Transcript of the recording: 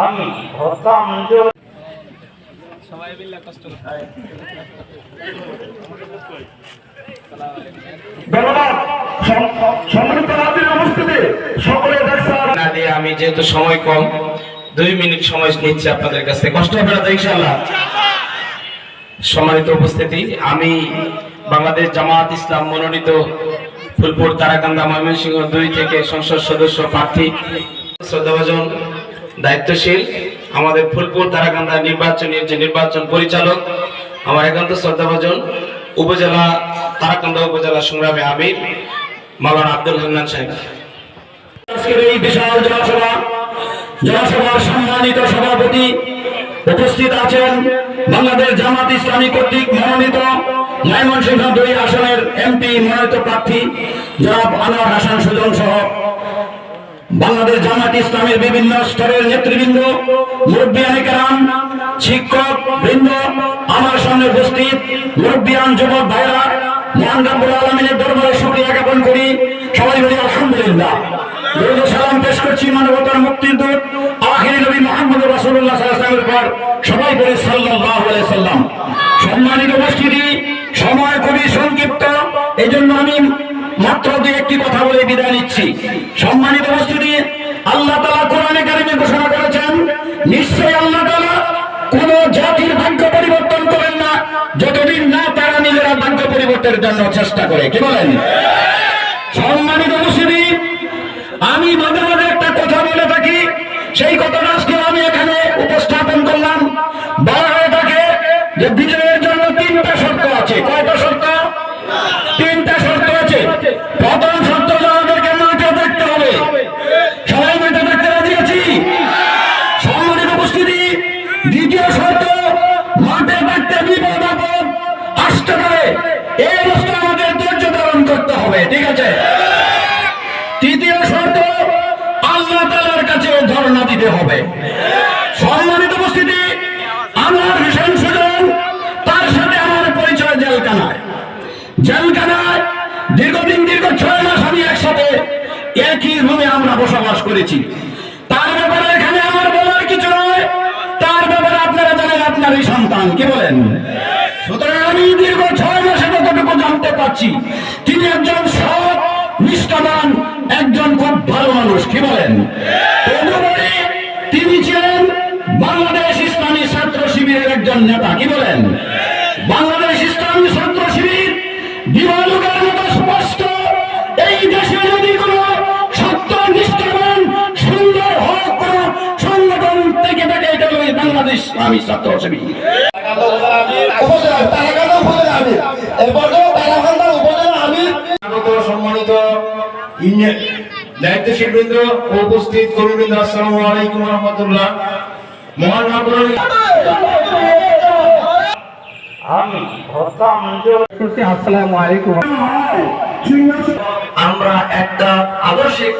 আমি হতাম সবাই মিলে কষ্ট আমি যেহেতু সময় কম, দুই মিনিট সময় নিচ্ছি আপনাদের কাছে কষ্ট হবে না ইনশাল্লাহ সম্মানিত উপস্থিতি আমি বাংলাদেশ জামাত ইসলাম মনোনীত ফুলপুর তারাকান্দা ময়মনসিংহ দুই থেকে সংসদ সদস্য প্রার্থী শ্রদ্ধাভাজন দায়িত্বশীল। আমাদের ফুলপুর তারাকান্দা নির্বাচনের যে নির্বাচন পরিচালক, আমার একান্ত শ্রদ্ধাভাজন উপজেলা তারাকান্দা উপজেলা সংগ্রামে আমির, মাওলানা আব্দুল হান্নান সাহেব। সম্মানিত সভাপতি উপস্থিত আছেন বাংলাদেশ জামাত ইসলামী কর্তৃক মনোনীত এমপি প্রার্থী সহ বাংলাদেশ জামাত ইসলামের বিভিন্ন স্তরের নেতৃবৃন্দ মুরব্বিয়ান কেরাম শিক্ষক বৃন্দ, আমার সামনে উপস্থিত মুরব্বিয়ান যুবক ভাইরা, মহান রাব্বুল আলমিনের দরবারে শুকরিয়া জ্ঞাপন করি। সবাই বলি, আলহামদুলিল্লাহ। দরুদ সালাম পেশ করছি মানবতার মুক্তির দূত, আখিরি নবী মোহাম্মদ রাসূলুল্লাহ সাল্লাল্লাহু পর সবাই বলি, সাল্লাল্লাহু আলাইহি সাল্লাম সম্মানিত উপস্থিতি, সময় খুবই সংক্ষিপ্ত। এই জন্য আমি মাত্র দু একটি কথা বলে বিদায় নিচ্ছি। সম্মানিত উপস্থিতি, আল্লাহ তালা কোরআনে কারিমে ঘোষণা করেছেন, নিশ্চয়ই আল্লাহ তালা কোন জাতির ভাগ্য পরিবর্তন করেন না, যতদিন না তারা নিজেরা ভাগ্য পরিবর্তনের জন্য চেষ্টা করে। কি বলেন? সম্মানিত উপস্থিতি, আমি মাঝে মাঝে একটা কথা বলে থাকি, সেই কথাটা আজকে আমি এখানে উপস্থাপন করলাম। বলা হয়ে থাকে যে বিজয়ের জন্য তিনটা শর্ত আছে। কয়টা শর্ত? ঠিক আছে? তৃতীয় শর্ত, আল্লাহ তালার কাছে ধর্ণা দিতে হবে। সম্মানিত উপস্থিতি, আমার ভীষণ সুজন তার সাথে আমার পরিচয় জেলখানায়। জেলখানায় দীর্ঘদিন, দীর্ঘ ছয় মাস আমি একসাথে একই রুমে আমরা বসবাস করেছি। তার ব্যাপারে এখানে আমার বলার কিছু নয় তার ব্যাপারে আপনারা জানেন আপনারই সন্তান। কি বলেন? সুতরাং আমি দীর্ঘ ছয় মাসে যতটুকু জানতে পারছি। তিনি একজন সৎ, নিষ্ঠাবান, একজন খুব ভালো মানুষ। কি বলেন? তিনি ছিলেন বাংলাদেশ ইসলামী ছাত্র শিবিরের একজন নেতা। কি বলেন? বাংলাদেশ ইসলামী ছাত্র শিবির দিবালুকের মতো স্পষ্ট। এই দেশে যদি কোনো সত্য, নিষ্ঠাবান, সুন্দর হোক কোন সংগঠন থেকে থাকে, এটা হলো বাংলাদেশ ইসলামী ছাত্র শিবির। এরপর তারাকান্দা উপজেলা আমির স্বাগত সম্মানিত দায়িত্বশীল বৃন্দ উপস্থিত কর্মীবৃন্দ আসসালামু আলাইকুম রহমতুল্লাহ। মহান আমরা একটা আদর্শিক